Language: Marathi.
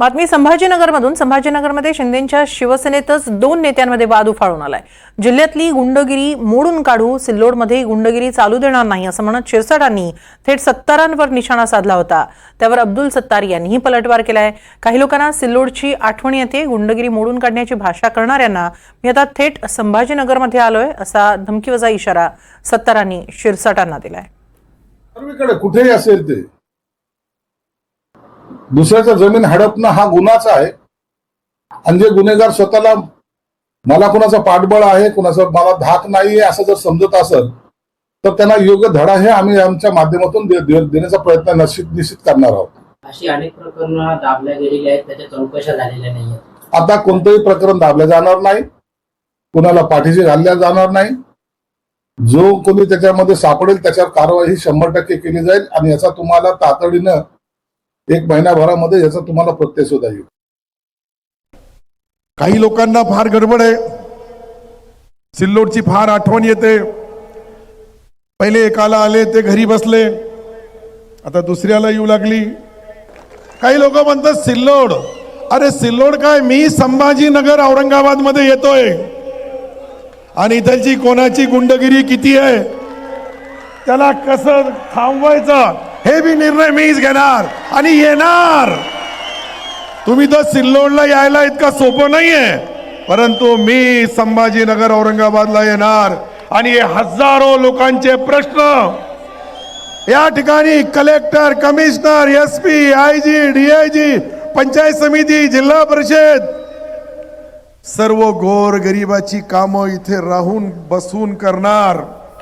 बातमी संभाजीनगरमधून. संभाजीनगरमध्ये शिंदेच्या शिवसेनेतच दोन नेत्यांमध्ये वाद उफाळून आलाय. जिल्ह्यातली गुंडगिरी मोडून काढू सिल्लोडमध्ये गुंडगिरी चालू देणार नाही असं म्हणत शिरसाटांनी थेट सत्तारांवर निशाणा साधला होता. त्यावर अब्दुल सत्तार यांनीही पलटवार केलाय. काही लोकांना सिल्लोडची आठवण येते गुंडगिरी मोडून काढण्याची भाषा करणाऱ्यांना मी आता थेट संभाजीनगरमध्ये आलोय असा धमकीवजा इशारा सत्तारांनी शिरसाटांना दिलाय. कुठेही असेल ते. दुसऱ्याचं जमीन हडपणं हा गुन्हाच आहे. आणि जे गुन्हेगार स्वतःला मला कुणाचं पाठबळ आहे कुणाचं मला धाक नाहीये असं जर समजत असेल तर त्यांना योग्य धडा हे आम्ही आमच्या माध्यमातून देण्याचा प्रयत्न निश्चित निश्चित करणार आहोत. अशी अनेक प्रकरणं दाबल्या गेलेली आहेत त्याच्या चौकशा झालेल्या नाहीयेत आता कोणतंही प्रकरण दाबलं जाणार नाही कुणाला पाठीशी घालल्या जाणार नाही. जो कोणी त्याच्यामध्ये सापडेल त्याच्यावर कारवाई ही शंभर टक्के केली जाईल. आणि याचा तुम्हाला तातडीनं एक महिन्याभरामध्ये याचा तुम्हाला प्रत्यय सुद्धा येईल. काही लोकांना फार गडबड आहे. सिल्लोडची फार आठवण येते. पहिले एकाला आले ते घरी बसले. आता दुसऱ्याला येऊ लागली. काही लोक म्हणतात सिल्लोड. अरे सिल्लोड काय? मी संभाजीनगर औरंगाबादमध्ये येतोय. आणि इथलची कोणाची गुंडगिरी किती आहे? त्याला कसं थांबवायचं? हे बी निर्णय मीच घेणार आणि येणार. तुम्ही तर सिल्लोडला यायला इतका सोपं नाहीये. परंतु मी संभाजीनगर औरंगाबादला येणार आणि हे हजारो लोकांचे प्रश्न. या ठिकाणी collector commissioner S P I G DIG panchayat समिती जिल्हा परिषद सर्व गोर गरिबाची कामं इथे राहून बसून करणार.